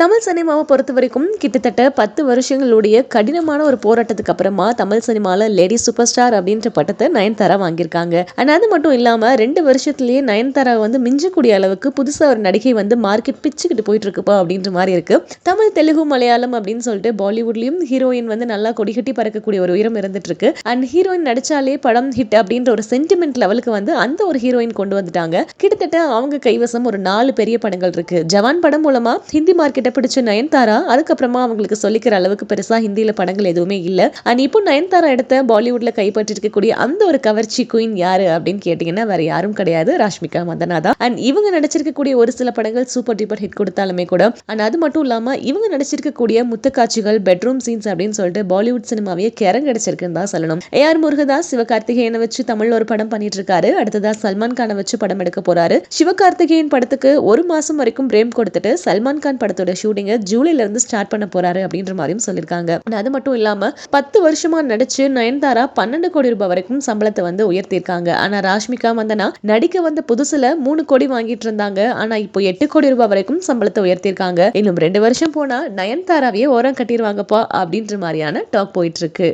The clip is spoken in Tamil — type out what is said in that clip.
தமிழ் சினிமாவை பொறுத்த வரைக்கும் கிட்டத்தட்ட பத்து வருஷங்களுடைய கடினமான ஒரு போராட்டத்துக்கு அப்புறமா தமிழ் சினிமாவில் லேடி சூப்பர் ஸ்டார் அப்படின்ற பட்டத்தை நயன்தாரா வாங்கியிருக்காங்க. அண்ட் அது மட்டும் இல்லாமல் ரெண்டு வருஷத்துலேயே நயன்தாரா வந்து மிஞ்சக்கூடிய அளவுக்கு புதுசாக ஒரு நடிகை வந்து மார்க்கெட் பிச்சுக்கிட்டு போயிட்டு இருக்குப்பா அப்படின்ற மாதிரி இருக்கு. தமிழ் தெலுங்கு மலையாளம் அப்படின்னு சொல்லிட்டு பாலிவுட்லயும் ஹீரோயின் வந்து நல்லா கொடிகட்டி பறக்கக்கூடிய ஒரு உயரம் இருந்துட்டு இருக்கு அண்ட் ஹீரோயின் நடிச்சாலே படம் ஹிட் அப்படின்ற ஒரு சென்டிமெண்ட் லெவலுக்கு வந்து அந்த ஒரு ஹீரோயின் கொண்டு வந்துட்டாங்க. கிட்டத்தட்ட அவங்க கைவசம் ஒரு நாலு பெரிய படங்கள் இருக்கு. ஜவான் படம் மூலமா ஹிந்தி மார்க்கெட்டை பிடிச்ச நயன்தாரா? அதுக்கப்புறமா அவங்களுக்கு சொல்லிக்கிற அளவுக்கு பெருசா ஹிந்தியில படங்கள் எதுவுமே இல்ல. அண்ட் இப்போ நயன்தாரா எடுத்த பாலிவுட்ல கைப்பற்றி இருக்கக்கூடிய அந்த ஒரு கவர்ச்சி குயின் யாரு அப்படின்னு கேட்டீங்கன்னா வேற யாரும் கிடையாது. ராஷ்மிகா மந்தனா தான் அண்ட் இவங்க நடிச்சிருக்கக்கூடிய ஒரு சில படங்கள் சூப்பர் டூப்பர் ஹிட் கொடுத்தாலுமே கூட அண்ட் அது மட்டும் இல்லாம இவங்க நடிச்சிருக்கக்கூடிய முத்த காட்சிகள் பெட்ரூம் சீன்ஸ் அப்படின்னு சொல்லிட்டு பாலிவுட் சினிமாவையே கிறங்கடிச்சிருக்குன்னு தான் சொல்லணும். ஏ ஆர் முருகதாஸ் சிவகார்த்திகேயனை வச்சு தமிழ்ல ஒரு படம் பண்ணிட்டு இருக்காரு அடுத்ததா சல்மான் கானை வச்சு படம் எடுக்க போறாரு. சிவகார்த்திகேயன் படத்துக்கு ஒரு மாசம் வரைக்கும் பிரேம் கொடுத்துட்டு சல்மான் கான் படத்தோட ஷூட்டிங்கை ஜூலைல இருந்து ஸ்டார்ட் பண்ண போறாரு அப்படின்ற மாதிரியும் சொல்லியிருக்காங்க அது மட்டும் இல்லாம பத்து வருஷமா நடிச்சு நயன்தாரா பன்னெண்டு கோடி ரூபாய் வரைக்கும் சம்பளத்தை வந்து உயர்த்தியிருக்காங்க. ஆனா ராஷ்மிகா வந்தனா நடிக்க வந்த புதுசுல மூணு கோடி வாங்கிட்டு இருந்தாங்க. ஆனா இப்போ எட்டு கோடி ரூபாய் வரைக்கும் சம்பளத்தை உயர்த்தியிருக்காங்க. இன்னும் ரெண்டு வருஷம் போனா நயன்தாராவையே ஓரம் கட்டிடுவாங்கப்பா அப்படின்ற மாதிரியான டாக் போயிட்டு இருக்கு.